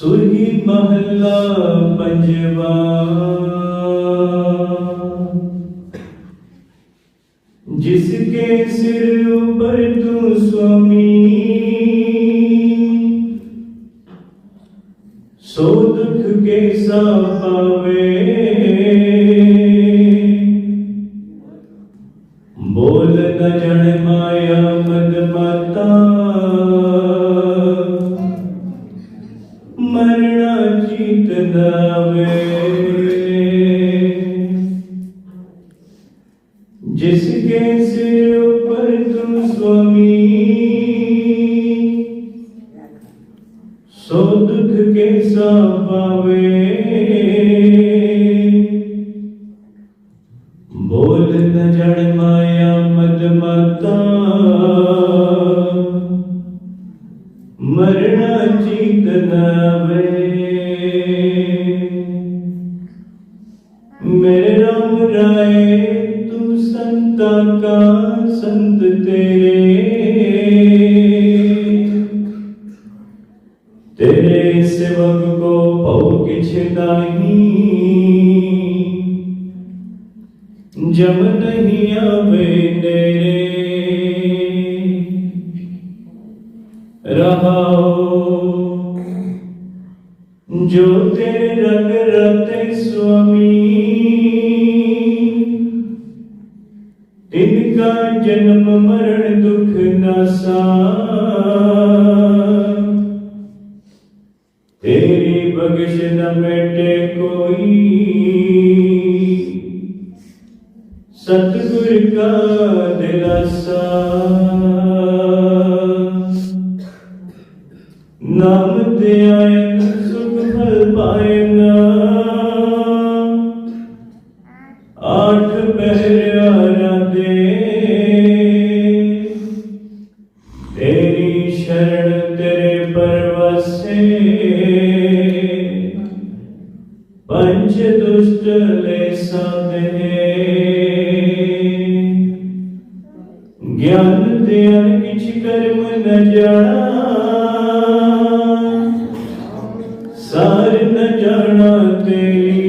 ਸੁਰਗੀ ਮਹੱਲਾ ਪੰਜਵਾ। ਜਿਸਕੇ ਸਿਰ ਉਪਰ ਤੂੰ ਸੁਆਮੀ। ਸੋ ਦੁਖ ਕੇ ਸਾ ਪਾਵੇ। ਬੋਲ ਨ ਜਣ ਮਾਇਆ ਮਦ ਮਾਤਾ जिसके सिर पर तुम स्वामी सो दुख के पावे। बोल न जड़ का संत तेरे। तेरे सेवक को पौ किछ नहीं, जब नहीं आवे तेरे। रहा जो तेरे रंग रते स्वामी ਤਿਨ ਜਨਮ ਮਰਨ ਦੁਖ ਨਾਸਾ ਤੇਰੀ ਬਖਸ਼ ਨ ਮੇਟੇ ਕੋਈ। ਸਤਿਗੁਰ ਕਾ ਦਿਲਾਸਾ। ਨਾਮ ਤੇ ਆਇਨ ਸੁਖ ਫਲ ਪਾਇਨ ਆਠ ਪੰਜ ਦੁਸ਼ਟ ਲੈ ਸਾਧੇ ਗਿਆਨ ਤੇ ਅਨ ਕਿਛ ਕਰਮ ਨ ਜਾਣਾ। ਸਾਰ ਨ ਜਾਣਾ ਤੇਰੀ।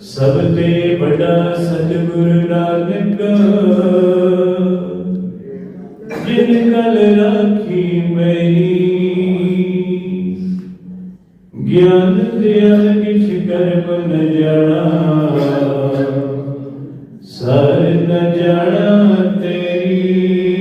ਸਭ ਤੇ ਵੱਡਾ ਸਤਿਗੁਰ ਨਾਨਕ गल राखी मेरी। ज्ञान दयाल किस कर्म न जाना। सर न जाना तेरी।